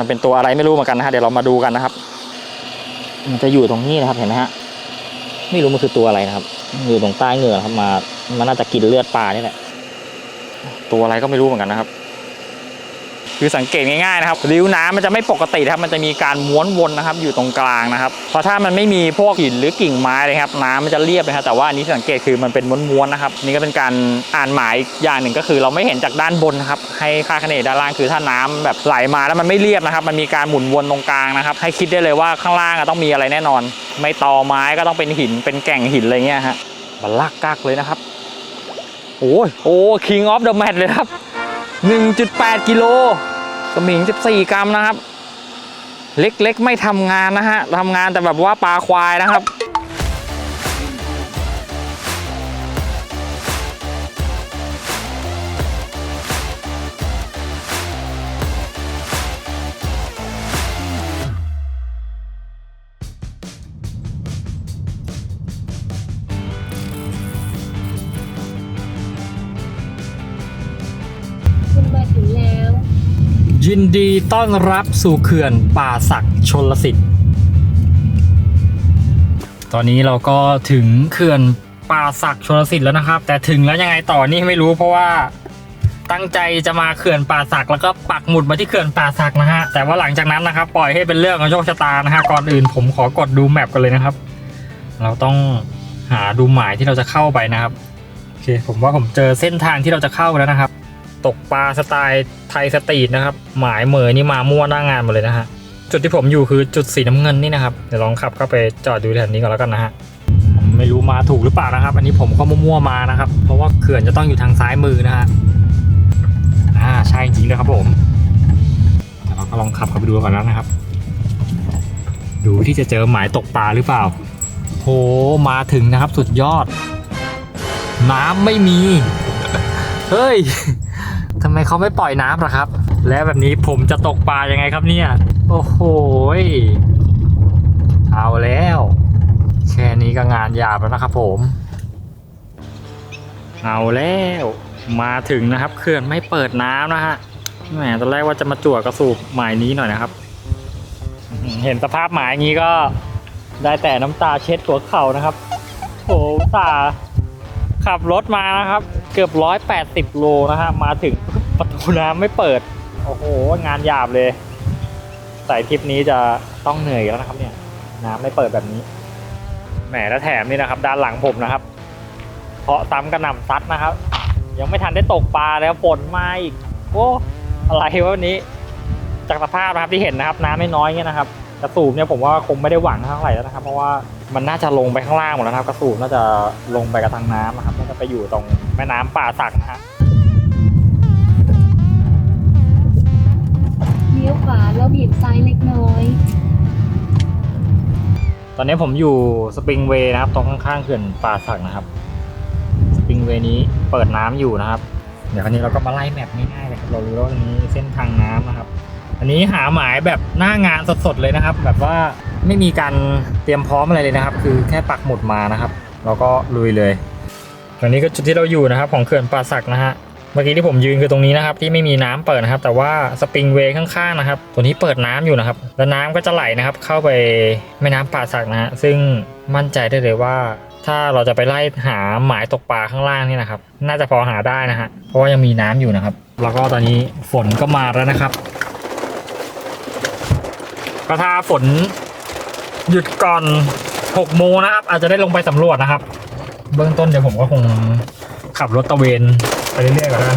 มันเป็นตัวอะไรไม่รู้เหมือนกันนะฮะเดี๋ยวเรามาดูกันนะครับ มันจะอยู่ตรงนี้นะครับเห็นไหมฮะไม่รู้มันคือตัวอะไรนะครับ อยู่ตรงใต้เหงือกครับมา มันน่าจะกินเลือดปลานี่แหละตัวอะไรก็ไม่รู้เหมือนกันนะครับ คือสังเกตง่ายๆนะครับริ้วน้ำมันจะไม่ปกติครับมันจะมีการม้วนวนนะครับอยู่ตรงกลางนะครับเพราะถ้ามันไม่มีพวกหินหรือกิ่งไม้เลยครับน้ำมันจะเรียบนะครับแต่ว่าอันนี้สังเกตคือมันเป็นม้วนๆนะครับนี่ก็เป็นการอ่านหมายอย่างหนึ่งก็คือ เราไม่เห็นจากด้านบนครับให้ค่าคะเนด้านล่างคือถ้าน้ำแบบไหลมาแล้วมันไม่เรียบนะครับ มันมีการหมุนวนตรงกลางนะครับ ให้คิดได้เลยว่าข้างล่างต้องมีอะไรแน่นอน ไม่ตอไม้ก็ต้องเป็นหินเป็นแก่งหินอะไรเงี้ยฮะบัลลักกักเลยนะครับโอ้ยโอ้ king of the match เลยครับ 1.8 กิโล สมิง 14 กรัมนะครับ เล็กๆ ไม่ทำงานนะฮะทำงานแต่แบบว่าปลาควายนะครับ ยินดีต้อนรับสู่เขื่อนป่าศักด์ชนลสิทธิ์ ตอนนี้เราก็ถึงเขื่อนป่าศักด์ชนลสิทธิ์แล้วนะครับ แต่ถึงแล้วยังไงต่อนี่ไม่รู้เพราะว่าตั้งใจจะมาเขื่อนป่าศักด์แล้วก็ปักหมุดมาที่เขื่อนป่าศักด์นะฮะแต่ว่าหลังจากนั้นนะครับ ปล่อยให้เป็นเรื่องของโชคชะตานะฮะก่อนอื่นผมขอกดดูแมปกันเลยนะครับ เราต้องหาดูหมายที่เราจะเข้าไปนะครับโอเคผมว่าผมเจอเส้นทางที่เราจะเข้าแล้วนะครับ ตกปลาสไตล์ไทยสตรีทนะครับ หมายเหมยนี่มามั่วหน้างานหมดเลยนะฮะ จุดที่ผมอยู่คือจุดสีน้ำเงินนี่นะครับ เดี๋ยวลองขับเข้าไปจอดดูแถวนี้ก่อนแล้วกันนะฮะไม่รู้มาถูกหรือเปล่านะครับ อันนี้ผมก็มั่วๆมานะครับ เพราะว่าเขื่อนจะต้องอยู่ทางซ้ายมือนะฮะอ่าใช่จริงเลยครับผมเดี๋ยวเราก็ลองขับเข้าไปดูก่อนแล้วนะครับ ดูที่จะเจอหมายตกปลาหรือเปล่าโหมาถึงนะครับสุดยอด น้ำไม่มี เฮ้ย ทำไมเขาไม่ปล่อยน้ำล่ะครับ แล้วแบบนี้ผมจะตกปลายังไงครับเนี่ย โอ้โหเอาแล้ว แค่นี้ก็งานหยาบแล้วนะครับผม เอาแล้วมาถึงนะครับเขื่อนไม่เปิดน้ำนะฮะแหมตอนแรกว่าจะมาจั่วกระสูบหมายนี้หน่อยนะครับ เห็นสภาพหมายนี้ก็ได้แต่น้ำตาเช็ดหัวเข่านะครับโหตาขับรถมานะครับ เกือบร้อยแปดสิบโลนะฮะมาถึง ประตูน้ำไม่เปิด โอ้โห งานหยาบเลยใสายทริปนี้จะต้องเหนื่อยแล้วนะครับ เนี่ย น้ำไม่เปิดแบบนี้ แหมแล้วแถมนี่นะครับ ด้านหลังผมนะครับ เพาะซ้ำกระหน่ำซัดนะครับ ยังไม่ทันได้ตกปลาแล้วฝนมาอีกโอ้อะไรวะวันนี้ จากสภาพนะครับที่เห็นนะครับ น้ำไม่น้อยเงี้ยนะครับ กระสูบเนี่ยผมว่าคงไม่ได้หวังเท่าไหร่แล้วนะครับ เพราะว่ามันน่าจะลงไปข้างล่างหมดแล้วนะครับ กระสูบน่าจะลงไปกับทางน้ำนะครับน่าจะไปอยู่ตรงแม่น้ำป่าสักนะฮะาแล้วเบี่ยงซ้ายเล็กน้อย ตอนนี้ผมอยู่สปริงเวย์นะครับ ตรงข้างๆเขื่อนป่าสักนะครับ สปริงเวย์นี้เปิดน้ำอยู่นะครับ เดี๋ยวคราวนี้เราก็มาไล่แมปง่ายๆเลยครับเรารู้แล้วว่าตรงนี้เส้นทางน้ำนะครับ อันนี้หาหมายแบบหน้างานสดๆเลยนะครับ แบบว่าไม่มีการเตรียมพร้อมอะไรเลยนะครับ คือแค่ปักหมุดมานะครับ เราก็ลุยเลยตรงนี้ก็จุดที่เราอยู่นะครับ ของเขื่อนป่าสักนะฮะ เมื่อกี้ที่ผมยืนคือตรงนี้นะครับ ที่ไม่มีน้ำเปิดนะครับ แต่ว่าสปริงเวย์ข้างๆนะครับ ตัวนี้เปิดน้ำอยู่นะครับ แล้วน้ำก็จะไหลนะครับ เข้าไปแม่น้ำป่าสักนะฮะซึ่งมั่นใจได้เลยว่า ถ้าเราจะไปไล่หาหมายตกปลาข้างล่างนี่นะครับ น่าจะพอหาได้นะฮะเพราะว่ายังมีน้ำอยู่นะครับ แล้วก็ตอนนี้ฝนก็มาแล้วนะครับก็ถ้าฝนหยุดก่อน6โมงนะครับ อาจจะได้ลงไปสำรวจนะครับ เบื้องต้นเดี๋ยวผมก็คงขับรถตะเวน เรื่อยๆก่อนนะ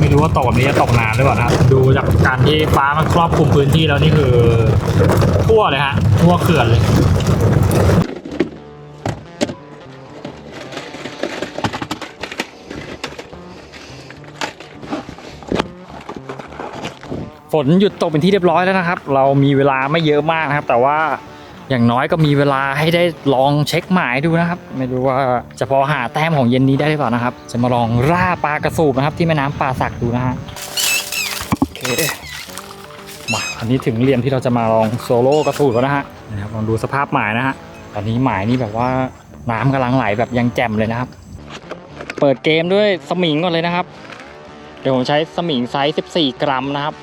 ไม่รู้ว่าตกแบบนี้จะตกนานหรือเปล่านะดูจากการที่ฟ้ามันครอบคลุมพื้นที่แล้วนี่คือทั่วเลยฮะทั่วเขื่อนเลยฝนหยุดตกเป็นที่เรียบร้อยแล้วนะครับ เรามีเวลาไม่เยอะมากนะครับ แต่ว่า อย่างน้อยก็มีเวลาให้ได้ลองเช็คหมายดูนะครับ ไม่รู้ว่าจะพอหาแต้มของเย็นนี้ได้หรือเปล่านะครับ จะมาลองล่าปลากระสูบนะครับ ที่แม่น้ำป่าสักดูนะฮะโอเคมาอันนี้ถึงเหลี่ยมที่เราจะมาลองโซโล่กระสูบแล้วนะฮะนะครับลองดูสภาพหมายนะฮะตอนนี้หมายนี่แบบว่าน้ำกำลังไหลแบบยังแจ่มเลยนะครับ เปิดเกมด้วยสมิงก่อนเลยนะครับ เดี๋ยวผมใช้สมิงไซส์ 14 กรัมนะครับ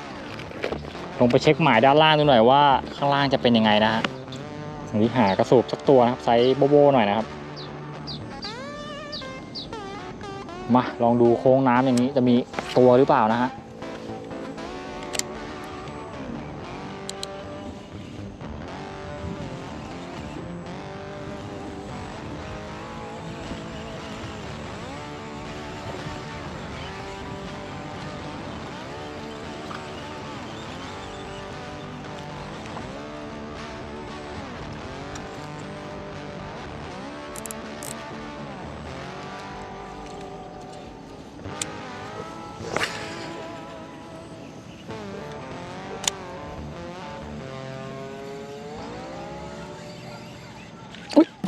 ลงไปเช็คหมายด้านล่างดูหน่อยว่าข้างล่างจะเป็นยังไงนะฮะ วันนี้หากระสูบสักตัวนะครับไซส์โบโบหน่อยนะครับ มาลองดูโค้งน้ำอย่างนี้จะมีตัวหรือเปล่านะฮะ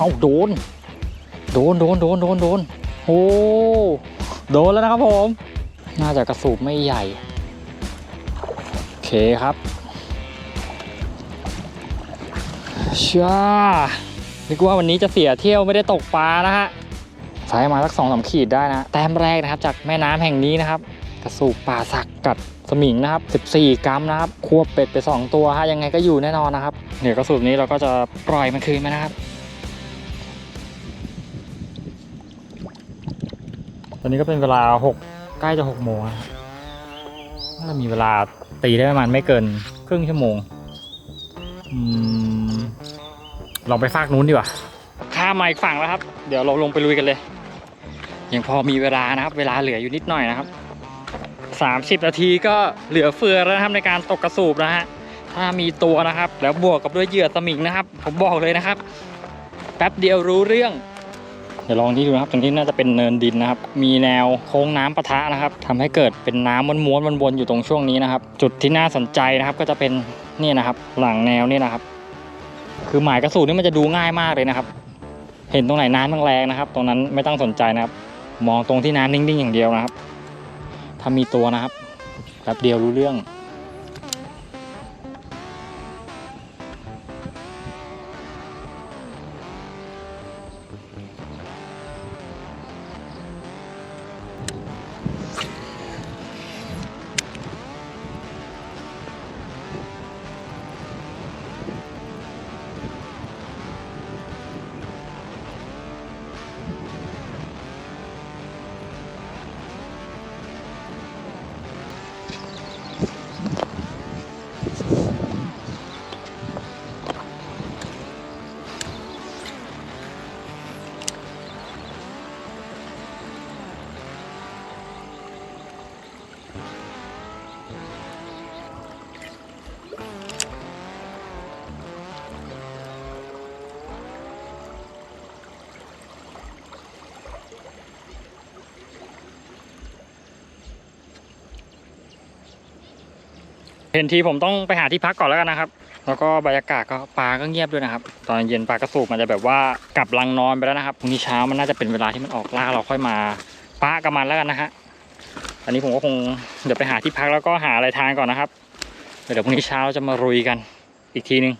เอาโดน โดนโดนโดนโดนโดนโอ้โดนแล้วนะครับผม น่าจะกระสูบไม่ใหญ่ โอเคครับช่านึกว่าวันนี้จะเสียเที่ยวไม่ได้ตกปลานะฮะสายมาสักสองสามขีดได้นะ แต้มแรกนะครับจากแม่น้ำแห่งนี้นะครับ กระสูบปลาสักกัดสมิงนะครับ 14 กรัมนะครับ ควบเป็ดไป 2 ตัวฮะยังไงก็อยู่แน่นอนนะครับ เดี๋ยวกระสูบนี้เราก็จะปล่อยมันคืนมานะครับ ตอนนี้ก็เป็นเวลา6ใกล้จะ6โมงนะครับน่าจะมีเวลาตีได้ประมาณไม่เกินครึ่งชั่วโมงอลองไปฝากนู้นดีกว่า ข้ามมาอีกฝั่งแล้วครับ เดี๋ยวเราลงไปลุยกันเลย ยังพอมีเวลานะครับ เวลาเหลืออยู่นิดหน่อยนะครับ30นาทีก็เหลือเฟือแล้วนะครับในการตกกระสูบนะฮะ ถ้ามีตัวนะครับ แล้วบวกกับด้วยเหยื่อสมิงนะครับ ผมบอกเลยนะครับ แป๊บเดียวรู้เรื่อง ดี๋ยวลองที่ดูนะครับ ตรงนี้น่าจะเป็นเนินดินนะครับ มีแนวโค้งน้ำปะทะนะครับทำให้เกิดเป็นน้ำม้วนๆวนๆอยู่ตรงช่วงนี้นะครับ จุดที่น่าสนใจนะครับก็จะเป็นนี่นะครับ หลังแนวนี่นะครับ คือหมายกระสูนนี่มันจะดูง่ายมากเลยนะครับ เห็นตรงไหนน้ำแรงๆนะครับ ตรงนั้นไม่ต้องสนใจนะครับ มองตรงที่น้ำนิ่งๆอย่างเดียวนะครับ ถ้ามีตัวนะครับแป๊บเดียวรู้เรื่อง เห็นทีผมต้องไปหาที่พักก่อนแล้วกันนะครับ แล้วก็บรรยากาศก็ปลาก็เงียบด้วยนะครับ ตอนเย็นปลากระสูบมันจะแบบว่ากลับรังนอนไปแล้วนะครับพรุ่งนี้เช้ามันน่าจะเป็นเวลาที่มันออกล่าเราค่อยมาปะกับมันแล้วกันนะฮะ อันนี้ผมก็คงเดี๋ยวไปหาที่พักแล้วก็หาอะไรทานก่อนนะครับ เดี๋ยวพรุ่งนี้เช้าเราจะมารุยกันอีกทีนึง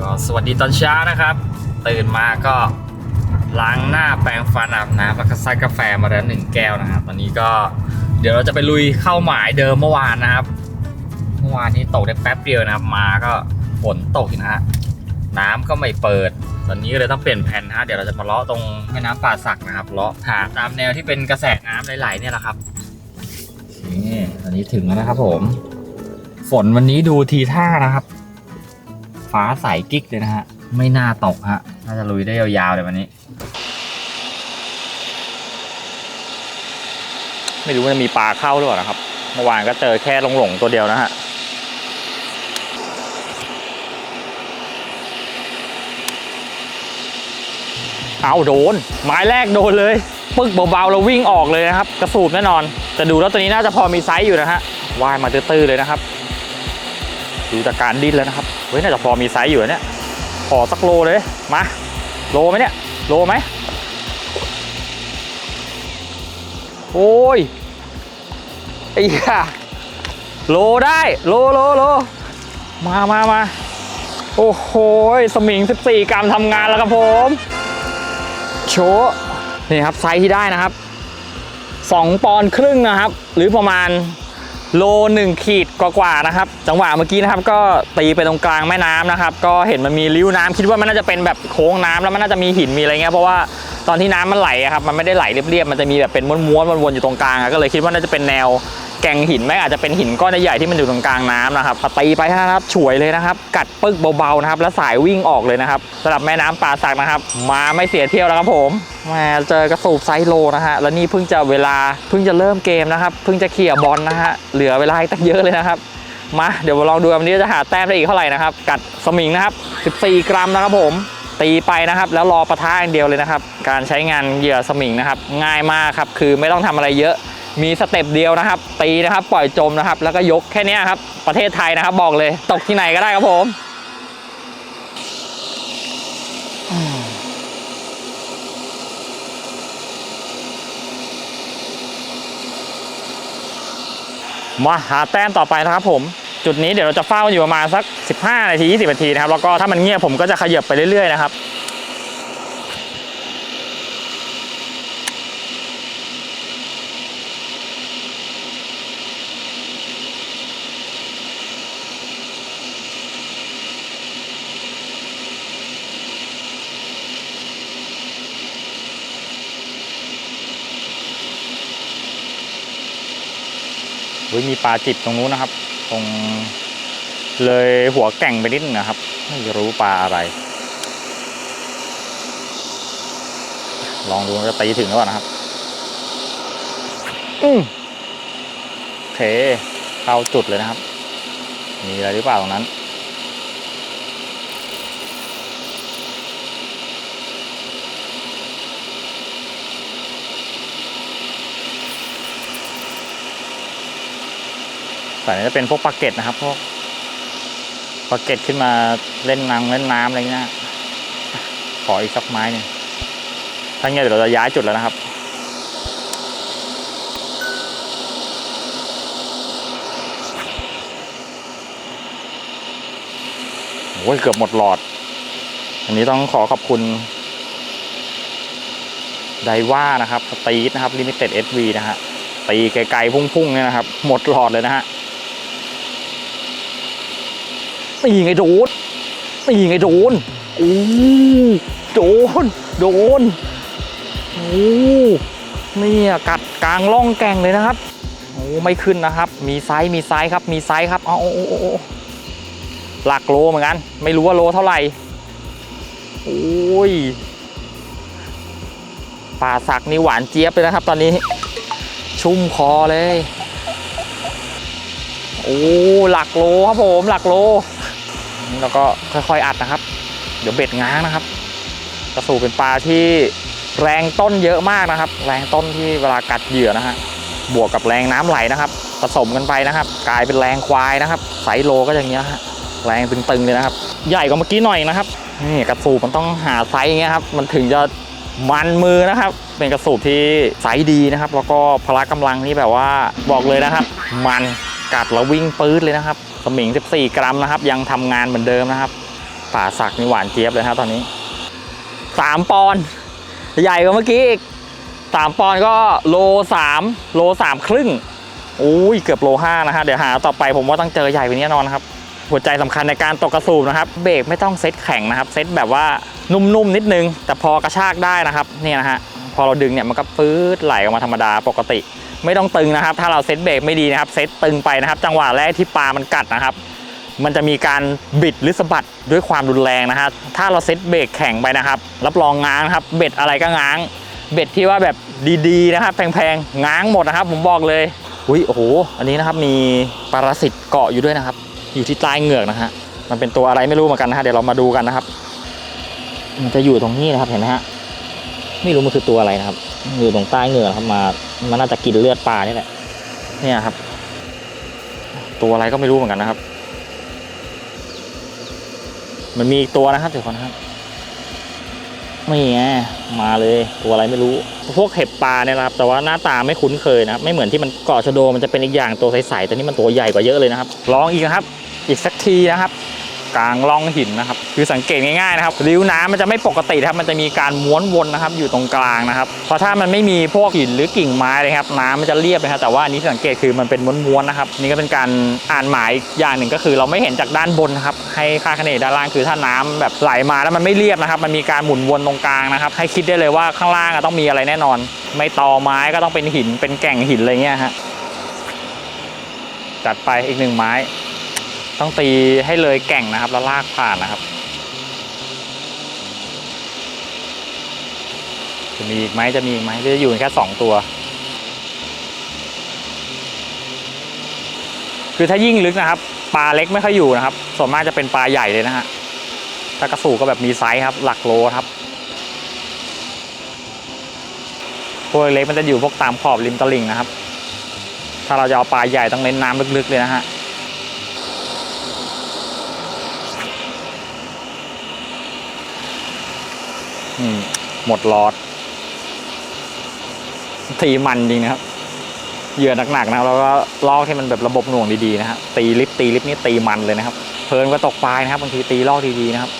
ก็สวัสดีตอนเช้านะครับ ตื่นมาก็ล้างหน้าแปรงฟันอาบน้ำแล้วก็ซัดกาแฟมาแล้วหนึ่งแก้วนะครับตอนนี้ก็เดี๋ยวเราจะไปลุยเข้าหมายเดิมเมื่อวานนะครับ เมื่อวานนี้ตกได้แป๊บเดียวนะครับ มาก็ฝนตกนะฮะน้ำก็ไม่เปิด ตอนนี้ก็เลยต้องเปลี่ยนแผนนะฮะ เดี๋ยวเราจะมาเลาะตรงแม่น้ำป่าสักนะครับ เลาะหาตามแนวที่เป็นกระแสน้ำไหลๆเนี่ยแหละครับ นี่ตอนนี้ถึงแล้วนะครับผม ฝนวันนี้ดูทีท่านะครับ ฟ้าใสกิ๊กเลยนะฮะ ไม่น่าตกฮะ น่าจะลุยได้ยาวๆเลยวันนี้ ไม่รู้ว่าจะมีปลาเข้าหรือเปล่านะครับ เมื่อวานก็เจอแค่หลงๆตัวเดียวนะฮะ เอาโดน ไม้แรกโดนเลย ปึกเบาๆแล้ววิ่งออกเลยนะครับ กระสูบแน่นอน แต่ดูแล้วตัวนี้น่าจะพอมีไซส์อยู่นะฮะว่ายมาตื้อๆเลยนะครับ ดูจากการดิ้นแล้วนะครับ เฮ้ยน่าจะพอมีไซส์อยู่เนี่ยขอสักโลเลย มา โลไหมเนี่ย โลไหม โอ้ย ไอ้ห่าโลได้ โลโลโล มามามาโอ้โห สมิง 14 กรัมทำงานแล้วครับผม โชว์นี่ครับไซส์ที่ได้นะครับ 2 ปอนด์ครึ่งนะครับ หรือประมาณโลหนึ่งขีดกว่าๆนะครับ จังหวะเมื่อกี้นะครับ ก็ตีไปตรงกลางแม่น้ำนะครับ ก็เห็นมันมีริ้วน้ำคิดว่ามันน่าจะเป็นแบบโค้งน้ำแล้วมันน่าจะมีหินมีอะไรเงี้ยเพราะว่าตอนที่น้ำมันไหลครับมันไม่ได้ไหลเรียบๆมันจะมีแบบเป็นม้วนๆวนๆอยู่ตรงกลางก็เลยคิดว่าน่าจะเป็นแนว แก่งหินไหมอาจจะเป็นหินก้อนใหญ่ที่มันอยู่ตรงกลางน้ำนะครับตีไปนะครับฉวยเลยนะครับ กัดปึ๊กเบาๆนะครับ แล้วสายวิ่งออกเลยนะครับสำหรับแม่น้ำป่าสักนะครับ มาไม่เสียเที่ยวแล้วครับผมมาเจอกระสูบไซโลนะฮะแล้วนี่เพิ่งจะเวลาเพิ่งจะเริ่มเกมนะครับ เพิ่งจะเขี่ยบอลนะฮะเหลือเวลาอีกตั้งเยอะเลยนะครับมาเดี๋ยวมาลองดูวันนี้จะหาแต้มได้อีกเท่าไหร่นะครับ กัดสมิงนะครับ 14 กรัมนะครับผม ตีไปนะครับ แล้วรอปะทะอย่างเดียวเลยนะครับ การใช้งานเหยื่อสมิงนะครับ ง่ายมากครับ คือไม่ต้องทำอะไรเยอะ มีสเต็ปเดียวนะครับ ตีนะครับ ปล่อยจมนะครับ แล้วก็ยกแค่เนี้ยครับ ประเทศไทยนะครับ บอกเลย ตกที่ไหนก็ได้ครับผมมาหาแต้มต่อไปนะครับผมจุดนี้เดี๋ยวเราจะเฝ้าอยู่ประมาณสัก 15 นาที 20 นาทีนะครับ แล้วก็ถ้ามันเงียบผมก็จะขยับไปเรื่อยๆนะครับ เฮ้ยมีปลาจิบตรงนู้นนะครับ ตรงเลยหัวแก่งไปนิดนะครับ ไม่รู้ปลาอะไร ลองดูจะตีถึงหรือเปล่านะครับ อืมโอเคเข้าจุดเลยนะครับ มีอะไรหรือเปล่าตรงนั้น แต่นี่จะเป็นพวกปลาเก็ตนะครับพวกปลาเก็ตขึ้นมาเล่นน้ำเล่นน้ำอะไรเงี้ยขออีกสักไม้หนึ่งถ้าเงี้ยเดี๋ยวเราจะย้ายจุดแล้วนะครับ โอ้ยเกือบหมดหลอด อันนี้ต้องขอขอบคุณไดว่านะครับสตีทนะครับลิมิเต็ดเอสวีนะฮะตีไกลๆพุ่งๆเนี่ยนะครับ หมดหลอดเลยนะฮะ ตีไงโดนตีไงโดนโอ้โดน โดนโอ้เนี่ยกัดกลางล่องแก่งเลยนะครับโอ้ไม่ขึ้นนะครับ มีไซส์มีไซส์ครับ มีไซส์ครับเอาหลักโลเหมือนกัน ไม่รู้ว่าโลเท่าไหร่โอ้ยปลาสักนี่หวานเจี๊ยบเลยนะครับ ตอนนี้ ชุ่มคอเลย โอ้หลักโลครับผม หลักโล นี่เราก็ค่อยๆอัดนะครับ เดี๋ยวเบ็ดง้างนะครับกระสูเป็นปลาที่แรงต้นเยอะมากนะครับ แรงต้นที่เวลากัดเหยื่อนะฮะบวกกับแรงน้ำไหลนะครับ ผสมกันไปนะครับ กลายเป็นแรงควายนะครับไซโลก็อย่างเงี้ยฮะแรงตึงๆเลยนะครับ ใหญ่กว่าเมื่อกี้หน่อยนะครับนี่กระสูบมันต้องหาไซส์เงี้ยครับมันถึงจะมันมือนะครับ เป็นกระสูบที่ไซส์ดีนะครับ แล้วก็พละกำลังนี่แบบว่าบอกเลยนะครับ มันกัดแล้ววิ่งปื๊ดเลยนะครับ สมิง 14 กรัมนะครับ ยังทำงานเหมือนเดิมนะครับ ป่าสักนี่หวานเจี๊ยบเลยครับตอนนี้ 3 ปอนด์ใหญ่กว่าเมื่อกี้อีก 3 ปอนด์ก็โล 3 โล 3 ครึ่งโอ้ยเกือบโล 5 นะฮะเดี๋ยวหาต่อไปผมว่าต้องเจอใหญ่กว่านี้แน่นอนนครับหัวใจสำคัญในการตกกระสูบนะครับ เบรกไม่ต้องเซ็ตแข็งนะครับเซ็ตแบบว่านุ่มๆนิดนึง แต่พอกระชากได้นะครับเนี่ยนะฮะพอเราดึงเนี่ยมันก็ปื๊ดไหลออกมาธรรมดาปกติ ไม่ต้องตึงนะครับ ถ้าเราเซ็ตเบรกไม่ดีนะครับ เซ็ตตึงไปนะครับ จังหวะแรกที่ปลามันกัดนะครับ มันจะมีการบิดหรือสะบัดด้วยความรุนแรงนะฮะถ้าเราเซ็ตเบรกแข็งไปนะครับ รับรองง้างครับ เบ็ดอะไรก็ง้าง เบ็ดที่ว่าแบบดีๆนะครับ แพงๆง้างหมดนะครับ ผมบอกเลยอุ้ยโอ้โหอันนี้นะครับมีปรสิตเกาะอยู่ด้วยนะครับ อยู่ที่ใต้เหงือกนะฮะมันเป็นตัวอะไรไม่รู้เหมือนกันนะฮะเดี๋ยวเรามาดูกันนะครับ มันจะอยู่ตรงนี้นะครับเห็นไหมฮะไม่รู้มันคือตัวอะไรนะครับ อยู่ตรงใต้เหงือกครับมา มันน่าจะกินเลือดปลานี่แหละ เนี่ยครับ ตัวอะไรก็ไม่รู้เหมือนกันนะครับ มันมีอีกตัวนะครับเดี๋ยวก่อนครับไม่ไงมาเลยตัวอะไรไม่รู้ พวกเห็บปลาเนี่ยนะครับ แต่ว่าหน้าตาไม่คุ้นเคยนะครับ ไม่เหมือนที่มันเกาะชะโดมันจะเป็นอีกอย่างตัวใสๆแต่นี่มันตัวใหญ่กว่าเยอะเลยนะครับ ลองอีกนะครับ อีกสักทีนะครับ กลางร่องหินนะครับ คือสังเกตง่ายๆนะครับริ้วน้ำมันจะไม่ปกติครับมันจะมีการม้วนวนนะครับอยู่ตรงกลางนะครับเพราะถ้ามันไม่มีพวกหินหรือกิ่งไม้เลยครับน้ำมันจะเรียบนะครับแต่ว่าอันนี้สังเกตคือมันเป็นม้วนๆนะครับนี่ก็เป็นการอ่านหมายอย่างหนึ่งก็คือ เราไม่เห็นจากด้านบนครับให้ค่าคะเนด้านล่างคือถ้าน้ำแบบไหลมาแล้วมันไม่เรียบนะครับ มันมีการหมุนวนตรงกลางนะครับ ให้คิดได้เลยว่าข้างล่างต้องมีอะไรแน่นอน ไม่ตอไม้ก็ต้องเป็นหินเป็นแก่งหินอะไรเงี้ยฮะจัดไปอีกหนึ่งไม้ ต้องตีให้เลยแก่งนะครับ แล้วลากผ่านนะครับ จะมีอีกไหมจะมีอีกไหมจะอยู่แค่สองตัว คือถ้ายิ่งลึกนะครับปลาเล็กไม่ค่อยอยู่นะครับ ส่วนมากจะเป็นปลาใหญ่เลยนะฮะถ้ากระสูก็แบบมีไซส์ครับ หลักโลครับพวกเล็กมันจะอยู่พวกตามขอบริมตลิ่งนะครับ ถ้าเราจะเอาปลาใหญ่ต้องเน้นน้ำลึกๆเลยนะฮะ หมดหลอด ตีมันจริงนะครับเหยื่อหนักๆนะครับแล้วก็ลอกให้มันแบบระบบหน่วงดีๆนะฮะตีลิฟต์ตีลิฟต์นี่ตีมันเลยนะครับ เพลินก็ตกปลายนะครับบางทีตีลอกดีๆนะครับ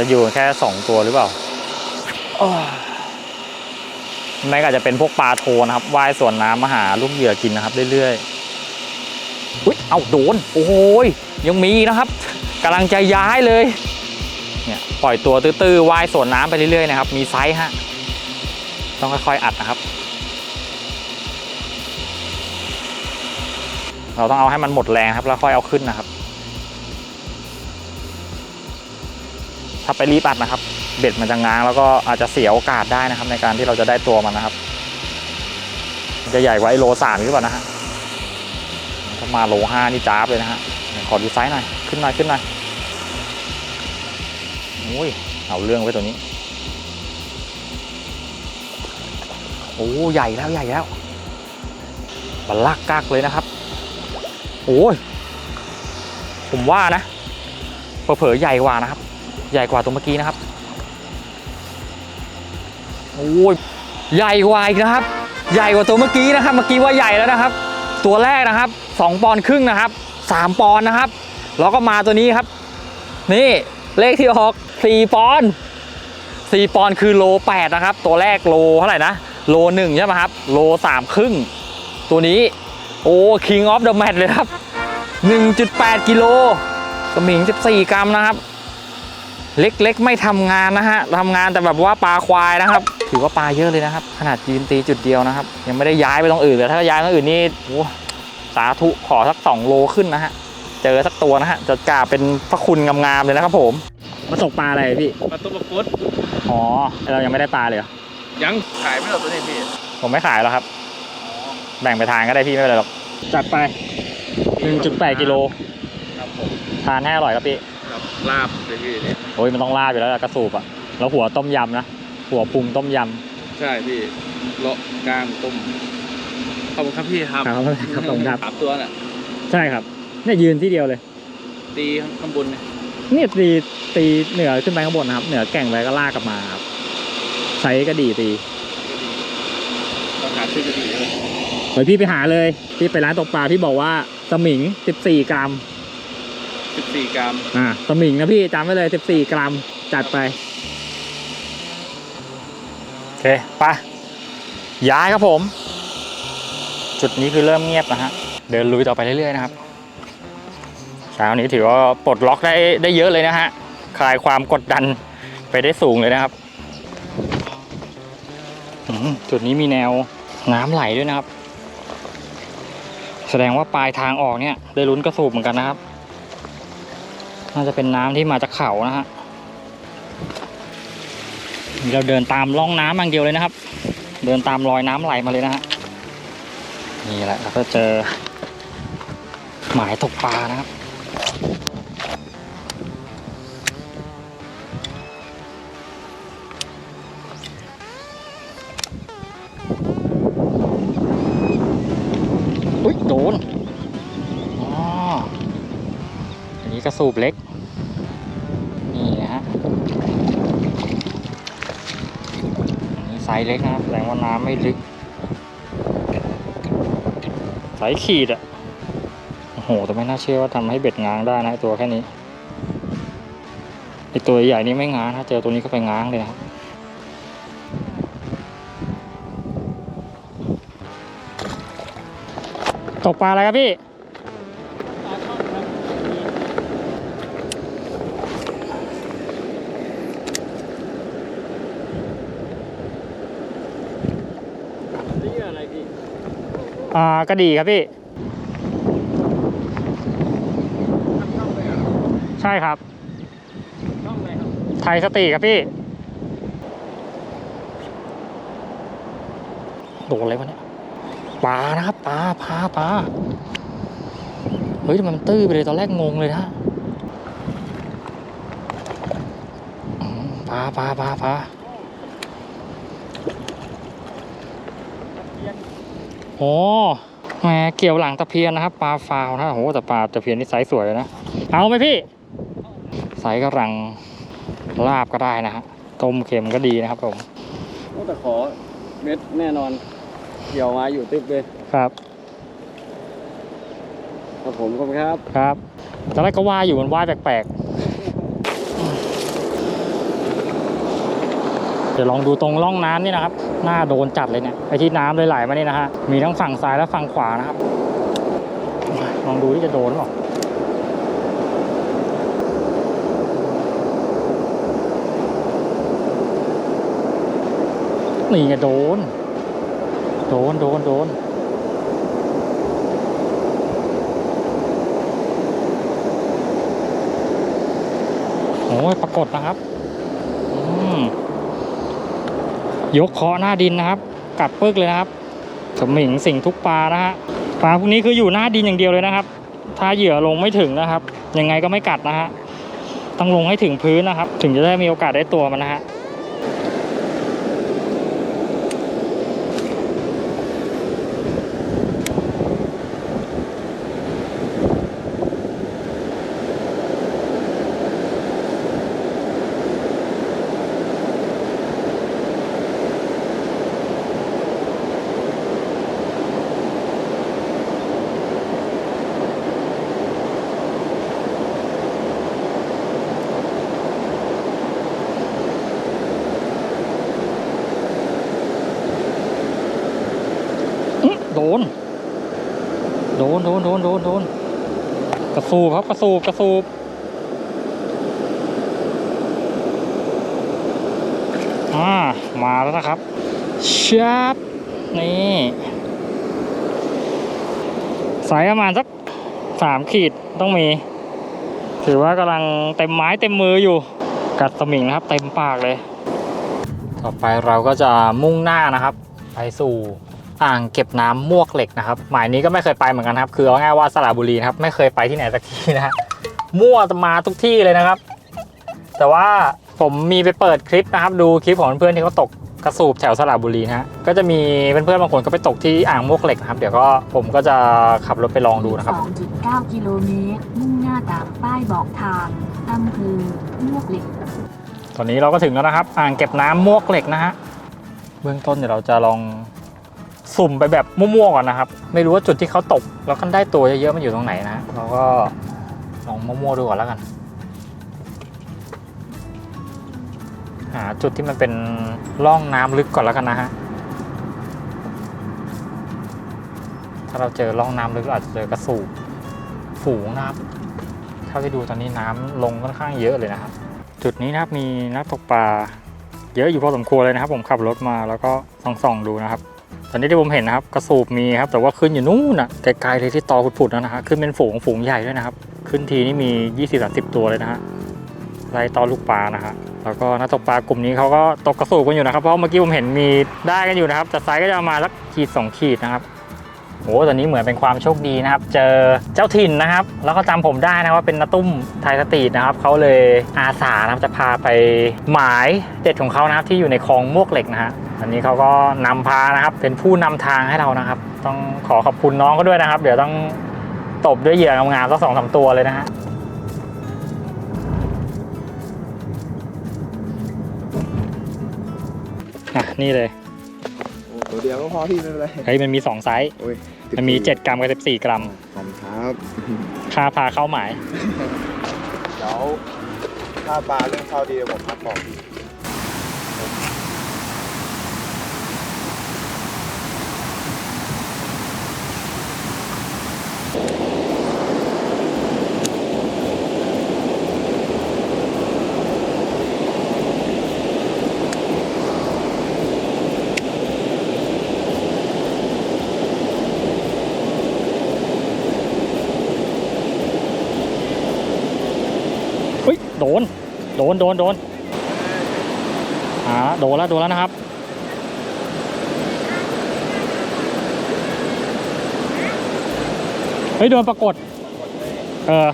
จะอยู่แค่สองตัวหรือเปล่าไม่ก็อาจจะเป็นพวกปลาโทนะครับว่ายสวนน้ำมาหาลูกเหยื่อกินนะครับเรื่อยๆอุ้ยเอาโดน โอ้ยยังมีนะครับกำลังจะย้ายเลย เนี่ยปล่อยตัวตื้อๆว่ายสวนน้ำไปเรื่อยๆนะครับ มีไซส์ฮะ ต้องค่อยๆอัดนะครับ เราต้องเอาให้มันหมดแรงครับแล้วค่อยเอาขึ้นนะครับ ถ้าไปรีบอัดนะครับ เบ็ดมันจะง้างแล้วก็อาจจะเสียโอกาสได้นะครับ ในการที่เราจะได้ตัวมันนะครับ จะใหญ่กว่าไอโลสามหรือเปล่านะฮะถ้ามาโลห้านี่จ้าบเลยนะฮะขอดูไซส์หน่อยขึ้นหน่อยขึ้นหน่อยโอ้ยเอาเรื่องไว้ตัวนี้โอ้ใหญ่แล้วใหญ่แล้วบัลลักกักเลยนะครับโอ้ยผมว่านะเผลอๆใหญ่กว่านะครับ ใหญ่กว่าตัวเมื่อกี้นะครับโอ้ยใหญ่กว่าอีกนะครับ ใหญ่กว่าตัวเมื่อกี้นะครับ เมื่อกี้ว่าใหญ่แล้วนะครับ ตัวแรกนะครับ 2 ปอนด์ครึ่งนะครับ 3 ปอนด์นะครับ แล้วก็มาตัวนี้ครับ นี่เลขที่ออก4ปอนด์4ปอนด์คือโล 8 นะครับ ตัวแรกโลเท่าไหร่นะโล1ใช่ไหมครับ โล3ครึ่ง ตัวนี้โอ้ King of the Match เลยครับ 1.8 กิโลสมิง 14 กรัมนะครับ เล็กๆ ไม่ทำงานนะฮะทำงานแต่แบบว่าปลาควายนะครับ ถือว่าปลาเยอะเลยนะครับ ขนาดยืนตีจุดเดียวนะครับ ยังไม่ได้ย้ายไปตรงอื่นเลยถ้าย้ายตรงอื่นนี่โอ้สาธุขอสัก 2 โลขึ้นนะฮะ เจอสักตัวนะฮะ จะกล่าวเป็นพระคุณงามๆเลยนะครับผมมาตกปลาอะไรพี่มาตุ้มมาฟุตอ๋อเรายังไม่ได้ปลาเลยเหรอยังขายไม่หมดตัวนี้พี่ ผมไม่ขายแล้วครับ แบ่งไปทานก็ได้พี่ไม่เป็นไรหรอกจัดไป 1.8กิโลครับผมทานให้อร่อยครับพี่ครับลาบเลยพี่เนี่ยโอ้ยมันต้องลาดอยู่แล้วล่ะกระสูบอะแล้วหัวต้มยำนะหัวปรุงต้มยำใช่พี่เลาะกลางต้มขอบคุณครับพี่ครับครับครับผมครับสามตัวน่ะใช่ครับเนี่ยยืนที่เดียวเลย ตีข้างบนเนี่ยนี่ตีตีเหนือขึ้นไปข้างบนนะครับ เหนือแก่งไปก็ลากกลับมาครับใช้ก็ดีตีต้องหาชื่อจะดีเลยเฮ้ยพี่ไปหาเลยพี่ไปร้านตกปลาพี่บอกว่าสมิง14กรัม สิบสี่กรัม อ่าสมิงนะพี่จำไว้เลย 14 กรัมจัดไป โอเคไปย้ายครับผม จุดนี้คือเริ่มเงียบนะฮะ เดินลุยต่อไปเรื่อยๆนะครับเช้านี้ถือว่าปลดล็อกได้ได้เยอะเลยนะฮะ คลายความกดดันไปได้สูงเลยนะครับอืมจุดนี้มีแนวน้ำไหลด้วยนะครับ แสดงว่าปลายทางออกเนี่ย ได้ลุ้นกระสูบเหมือนกันนะครับ น่าจะเป็นน้ำที่มาจากเขานะฮะเราเดินตามร่องน้ำอย่างเดียวเลยนะครับ เดินตามรอยน้ำไหลมาเลยนะฮะนี่แหละเราก็เจอหมายตกปลานะครับ สูบเล็ก นี่นะฮะนนี้ไซส์เล็กนะครับแสดงว่าน้ำไม่ลึกไซส์ขีดอะโอ้โห แต่ไม่น่าเชื่อว่าทำให้เบ็ดง้างได้นะตัวแค่นี้ไอตัวใหญ่นี่ไม่ง้างถ้าเจอตัวนี้ก็ไปง้างเลยนะครับตกปลาอะไรครับพี่ นี่อะไรพี่ อ่ากระดีครับพี่ ใช่ครับ ไทยสติครับพี่โดนอะไรวะเนี่ยปลานะครับปลาปลาปลาเฮ้ยทำไมมันตื้อไปเลยตอนแรกงงเลยนะปลาปลาปลาปลา โอ้แหมเกี่ยวหลังตะเพียนนะครับปลาฟาวนะโอ้โหแต่ปลาตะเพียนนี่ไซส์สวยเลยนะ เอาไหมพี่ไซส์กำลังลาบก็ได้นะฮะต้มเค็มก็ดีนะครับผมโอ้แต่ขอเม็ดแน่นอนเกี่ยวมาอยู่ตึ๊บเลยครับครับผมขอบคุณครับครับตอนแรกก็ว่าอยู่มันว่ายแปลกๆ เดี๋ยวลองดูตรงร่องน้ำนี่นะครับ หน้าโดนจัดเลยเนี่ยไอที่น้ำไหลๆมานี่นะฮะมีทั้งฝั่งซ้ายและฝั่งขวานะครับ ลองดูที่จะโดนหรือเปล่านี่ไงโดน โดน โดน โดน โอ้ยปรากฏนะครับ อืม ยกเคอหน้าดินนะครับ กัดปึกเลยนะครับ สมิงสิงทุกปลานะฮะปลาพวกนี้คืออยู่หน้าดินอย่างเดียวเลยนะครับ ถ้าเหยื่อลงไม่ถึงนะครับ ยังไงก็ไม่กัดนะฮะต้องลงให้ถึงพื้นนะครับ ถึงจะได้มีโอกาสได้ตัวมันนะฮะ ดน โดน โดน โดน โดน โดน กระสูบครับ กระสูบ กระสูบ อ่า มาแล้วนะครับชับนี่สายประมาณสักสามขีดต้องมี ถือว่ากำลังเต็มไม้เต็มมืออยู่ กัดสมิงนะครับ เต็มปากเลย ต่อไปเราก็จะมุ่งหน้านะครับ ไปสู่ อ่างเก็บน้ำมวกเหล็กนะครับ หมายนี้ก็ไม่เคยไปเหมือนกันครับ คือเอาง่ายว่าสระบุรีนะครับ ไม่เคยไปที่ไหนสักที่นะฮะ มั่วมาทุกที่เลยนะครับ แต่ว่าผมมีไปเปิดคลิปนะครับ ดูคลิปของเพื่อนๆที่เขาตกกระสูบแถวสระบุรีนะฮะ ก็จะมีเพื่อนๆบางคนก็ไปตกที่อ่างมวกเหล็กนะครับ เดี๋ยวก็ผมก็จะขับรถไปลองดูนะครับ 2.9 กิโลเมตร มุ่งหน้าตามป้ายบอกทางอำเภอมวกเหล็ก ตอนนี้เราก็ถึงแล้วนะครับ อ่างเก็บน้ำมวกเหล็กนะฮะ เบื้องต้นเดี๋ยวเราจะลอง สุ่มไปแบบมั่วๆก่อนนะครับ ไม่รู้ว่าจุดที่เขาตก แล้วกันได้ตัวเยอะๆมันอยู่ตรงไหนนะเราก็ลองมั่วๆดูก่อนแล้วกัน หาจุดที่มันเป็นร่องน้ำลึกก่อนแล้วกันนะฮะถ้าเราเจอร่องน้ำลึกอาจจะเจอกระสูบฝูงนะครับเท่าที่ดูตอนนี้น้ำลงค่อนข้างเยอะเลยนะครับ จุดนี้นะครับมีนักตกปลาเยอะอยู่พอสมควรเลยนะครับ ผมขับรถมาแล้วก็ส่องๆดูนะครับ ตอนนี้ที่ผมเห็นนะครับกระสูบมีครับ แต่ว่าขึ้นอยู่นู่นน่ะไกลๆเลยที่ตอผุดๆนะฮะขึ้นเป็นฝูงฝูงใหญ่ด้วยนะครับ ขึ้นทีนี่มี 20-30 ตัวเลยนะฮะไล่ตอลูกปลานะฮะแล้วก็นักตกปลากลุ่มนี้เขาก็ตกกระสูบกันอยู่นะครับเพราะเมื่อกี้ผมเห็นมีได้กันอยู่นะครับแต่ไซส์ก็จะมาสักขีดสองขีดนะครับโอ้ตอนนี้เหมือนเป็นความโชคดีนะครับ เจอเจ้าถิ่นนะครับ แล้วก็จำผมได้นะว่าเป็นนาตุ้มไทยสตรีทนะครับเขาเลยอาสานะครับจะพาไปหมายเด็ดของเขานะครับที่อยู่ในคลองมวกเหล็กนะฮะ อันนี้เขาก็นำพานะครับ เป็นผู้นำทางให้เรานะครับ ต้องขอขอบคุณน้องก็ด้วยนะครับ เดี๋ยวต้องตบด้วยเหยื่องามๆสักสองสาตัวเลยนะฮะนี่เลยตัวเดียวก็พอที่ไม่เลยเฮ้ยมันมีสองไซส์มันมีเจ็ดกรัมกับสิบสี่กรัมขอบครับค่าพาเข้าหมายเดี๋ยวค่าปลาเรื่องเท่าดีผมพักบอก นโดนโดนอ่าโดนแล้วโดนแล้วนะครับเฮ้ยโดนปรากฏเออ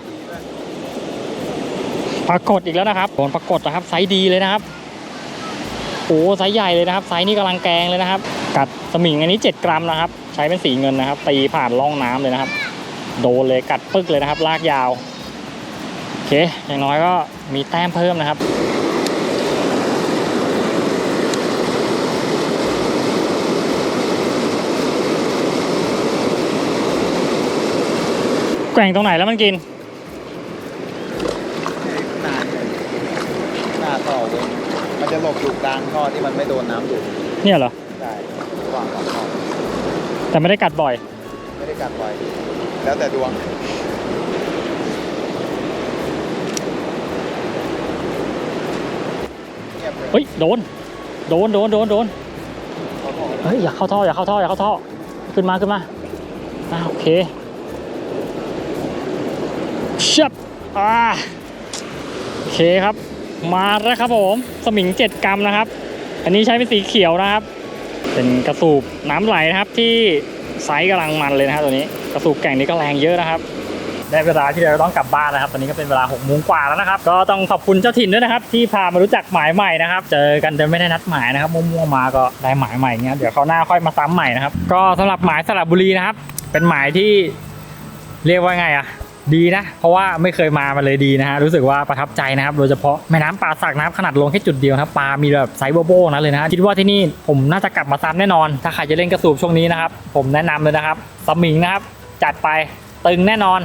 ปรากฏอีกแล้วนะครับโดนปรากฏนะครับไซส์ดีเลยนะครับโอ้ไซส์ใหญ่เลยนะครับไซส์นี้กำลังแกงเลยนะครับ กัดสมิงอันนี้ 7 กรัมนะครับ ใช้เป็นสีเงินนะครับตีผ่านร่องน้ำเลยนะครับ โดนเลยกัดปึ๊กเลยนะครับ ลากยาว เค อย่างน้อยก็มีแต้มเพิ่มนะครับ แกว่งตรงไหนแล้วมันกินหน้าเนี่ยหน้าท่อเลยมันจะหลบอยู่กลางท่อที่มันไม่โดนน้ำดูดเนี่ยเหรอได้ระหว่างสองท่อแต่ไม่ได้กัดบ่อย ไม่ได้กัดไว้แล้วแต่ดวง เฮ้ยโดน โดนโดนโดนโดนเฮ้ยอย่าเข้าท่ออย่าเข้าท่ออย่าเข้าท่อขึ้นมาขึ้นมาอ่าโอเคชับอ่าโอเคครับ มาแล้วครับผมสมิง7กรัมนะครับ อันนี้ใช้เป็นสีเขียวนะครับ เป็นกระสูบน้ำไหลนะครับที่ไซส์กำลังมันเลยนะครับตัวนี้ กระสูบแก่งนี้ก็แรงเยอะนะครับ ได้เวลาที่เราต้องกลับบ้านนะครับ ตอนนี้ก็เป็นเวลา6กโมงกว่าแล้วนะครับ ก็ต้องขอบคุณเจ้าถิ่นด้วยนะครับ ที่พามารู้จักหมายใหม่นะครับ เจอกันโดยไม่ได้นัดหมายนะครับมั่วๆมาก็ได้หมายใหม่เงี้ยเดี๋ยวเขาหน้าค่อยมาซ้ำใหม่นะครับ ก็สำหรับหมายสระบุรีนะครับ เป็นหมายที่เรียกว่าไงอะดีนะ เพราะว่าไม่เคยมามาเลยดีนะฮะรู้สึกว่าประทับใจนะครับ โดยเฉพาะแม่น้ำป่าสักนะครับขนาดลงแค่จุดเดียวนะครับปลามีแบบไซส์โบโบนะเลยนะฮะคิดว่าที่นี่ผมน่าจะกลับมาซ้ำแน่นอน ถ้าใครจะเล่นกระสูบช่วงนี้นะครับ ผมแนะนำเลยนะครับสมิงนะครับ จัดไปตึงแน่นอน